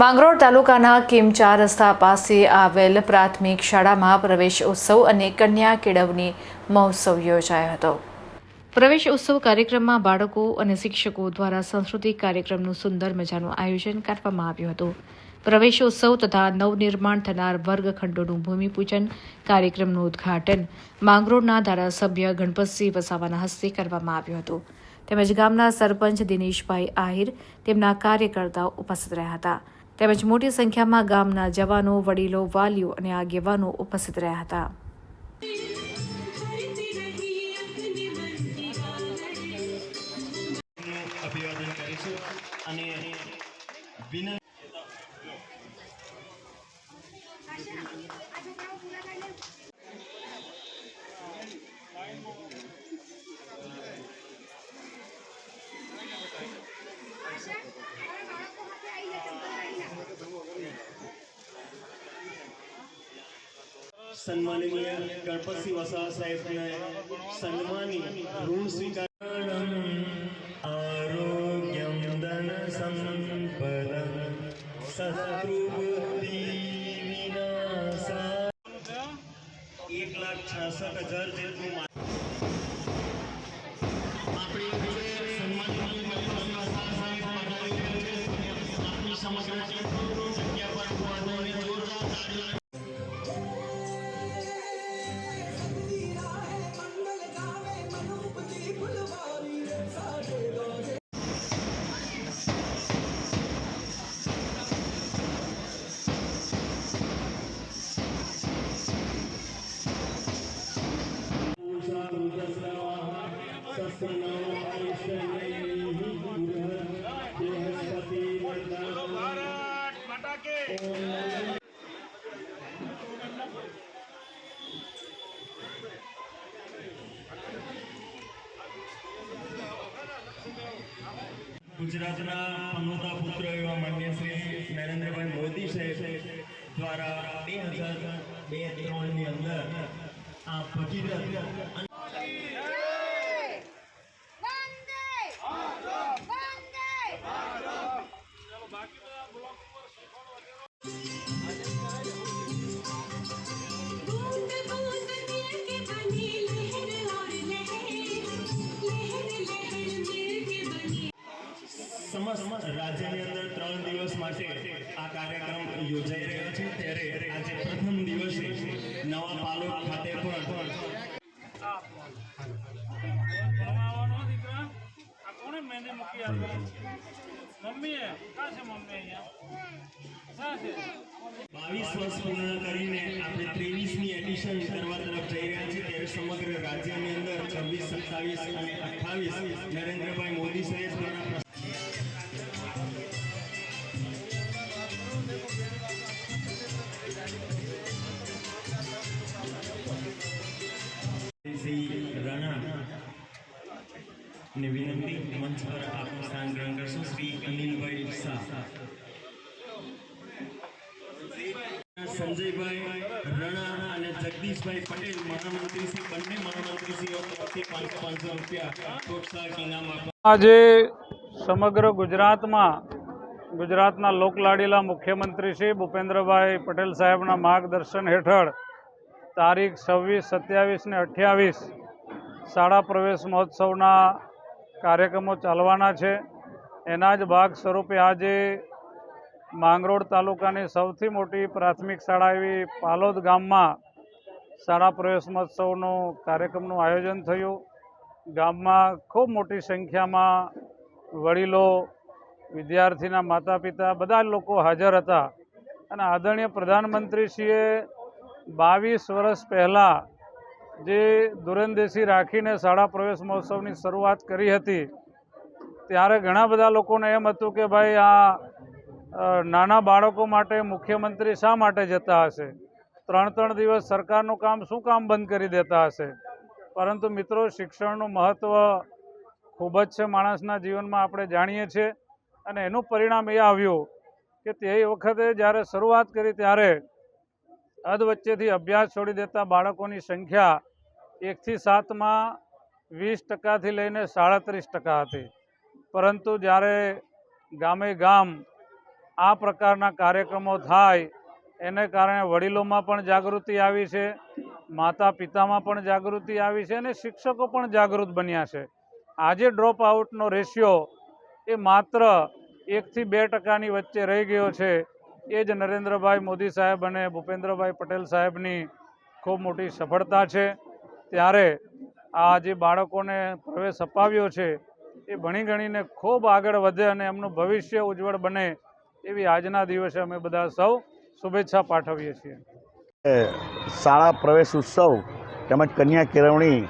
માંગરોળ તાલુકાના કિમચા રસ્તા પાસે આવેલ પ્રાથમિક શાળામાં પ્રવેશ ઉત્સવ અને કન્યા કેળવણી મહોત્સવ યોજાયો હતો. પ્રવેશ ઉત્સવ કાર્યક્રમમાં બાળકો અને શિક્ષકો દ્વારા સાંસ્કૃતિક કાર્યક્રમનું સુંદર મજાનું આયોજન કરવામાં આવ્યું હતું. પ્રવેશ ઉત્સવ તથા નવનિર્માણ થનાર વર્ગખંડોનું ભૂમિપૂજન કાર્યક્રમનું ઉદ્ઘાટન માંગરોળના ધારાસભ્ય ગણપતસિંહ વસાવાના હસ્તે કરવામાં આવ્યું હતું. તેમજ ગામના સરપંચ દિનેશભાઈ આહિર તેમના કાર્યકર્તાઓ ઉપસ્થિત રહ્યા હતા. તેમજ મોટી સંખ્યામાં ગામના જવાનો વડીલો વાલીઓ અને આગેવાનો ઉપસ્થિત રહ્યા હતા. સન્માનનીય ગણપતસિંહ વસાવા સાહેબને સન્માની ઋણ સ્વીકાર આરોગ્યમ ધન સંપદ શત્રુબુદ્ધિ વિનાશા એક લાખ છાસઠ હજાર જેટલું ગુજરાતના પનોતા પુત્ર એવા માન્ય શ્રી નરેન્દ્રભાઈ મોદી સાહેબ દ્વારા બે હજાર બે ત્રણની અંદર આ ભગીરથ સમસ્ત રાજ્યની અંદર ત્રણ દિવસ માટે આ કાર્યક્રમ યોજાઈ રહ્યો છે. ત્યારે આજે પ્રથમ દિવસે નવા પાલો ખાતે પણ બાવીસ વર્ષ પૂર્ણ કરીને આપણે ત્રેવીસમી એડિશન કરવા તરફ જઈ રહ્યા છીએ. ત્યારે સમગ્ર રાજ્યની અંદર છવ્વીસ સત્તાવીસ અને અઠ્ઠાવીસ નરેન્દ્રભાઈ મોદી સાહેબ દ્વારા આજે સમગ્ર ગુજરાતમાં, ગુજરાતના લોકલાડીલા મુખ્યમંત્રી શ્રી ભૂપેન્દ્રભાઈ પટેલ સાહેબના માર્ગદર્શન હેઠળ તારીખ છવ્વીસ, સત્યાવીસ ને અઠ્યાવીસ શાળા પ્રવેશ મહોત્સવના કાર્યક્રમો ચાલવાના છે. એના જ ભાગ સ્વરૂપે આજે માંગરોળ તાલુકાની સૌથી મોટી પ્રાથમિક શાળા એવી પાલોદ ગામમાં શાળા પ્રવેશ મહોત્સવનું કાર્યક્રમનું આયોજન થયું. ગામમાં ખૂબ મોટી સંખ્યામાં વડીલો, વિદ્યાર્થીના માતા પિતા બધા લોકો હાજર હતા અને આદરણીય પ્રધાનમંત્રીશ્રીએ બાવીસ વર્ષ પહેલાં જે દુરંદેશી રાખીને શાળા પ્રવેશ મહોત્સવની શરૂઆત કરી હતી ત્યારે ઘણા બધા લોકોને એમ હતું કે ભાઈ આ નાના બાળકો માટે મુખ્યમંત્રી શા માટે જતા હશે? ત્રણ ત્રણ દિવસ સરકારનું કામ શું કામ બંધ કરી દેતા હશે? પરંતુ મિત્રો, શિક્ષણનું મહત્ત્વ ખૂબ જ છે માણસના જીવનમાં, આપણે જાણીએ છીએ. અને એનું પરિણામ એ આવ્યું કે તે વખતે જ્યારે શરૂઆત કરી ત્યારે અધ વચ્ચેથી અભ્યાસ છોડી દેતા બાળકોની સંખ્યા એકથી સાતમાં વીસ ટકાથી લઈને સાડત્રીસ ટકા હતી. પરંતુ જ્યારે ગામે ગામ આ પ્રકારના કાર્યક્રમો થાય, એને કારણે વડીલોમાં પણ જાગૃતિ આવી છે, માતા પિતામાં પણ જાગૃતિ આવી છે અને શિક્ષકો પણ જાગૃત બન્યા છે. આજે ડ્રોપ આઉટનો રેશિયો એ માત્ર એકથી બે ટકાની વચ્ચે રહી ગયો છે. એ જ નરેન્દ્રભાઈ મોદી સાહેબ અને ભૂપેન્દ્રભાઈ પટેલ સાહેબની ખૂબ મોટી સફળતા છે. ત્યારે આ જે બાળકોને પ્રવેશ અપાવ્યો છે એ ભણી ગણીને ખૂબ આગળ વધે અને એમનું ભવિષ્ય ઉજ્જવળ બને એવી આજના દિવસે અમે બધા સૌ શુભેચ્છા પાઠવીએ છીએ. શાળા પ્રવેશ ઉત્સવ તેમજ કન્યા કેળવણી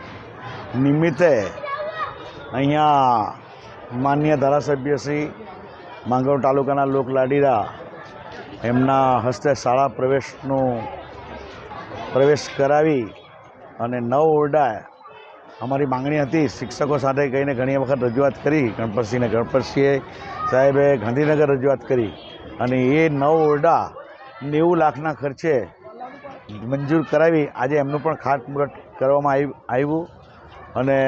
નિમિત્તે અહીંયા માન્ય ધારાસભ્ય શ્રી માંગરોળ તાલુકાના લોકલાડીરા એમના હસ્તે શાળા પ્રવેશનું પ્રવેશ કરાવી અને નવ ઓરડા અમારી માંગણી હતી, શિક્ષકો સાથે કહીને ઘણી વખત રજૂઆત કરી, ગણપતસિંહને ગણપતસિંહે સાહેબે ગાંધીનગર રજૂઆત કરી. અને એ નવ ઓરડા નેવું લાખના ખર્ચે મંજૂર કરાવી, આજે એમનું પણ ખાતમુહૂર્ત કરવામાં આવી આવ્યું. અને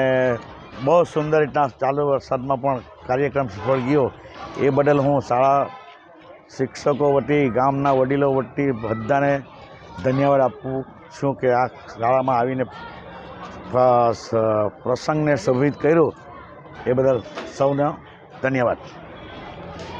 બહુ સુંદર રીતના ચાલુ વરસાદમાં પણ કાર્યક્રમ સફળ ગયો. એ બદલ હું શાળા શિક્ષકો વતી, ગામના વડીલો વતી બધાને ધન્યવાદ આપું છું કે આ શાળામાં આવીને પ્રસંગને શોભિત કર્યો. એ બદલ સૌને ધન્યવાદ.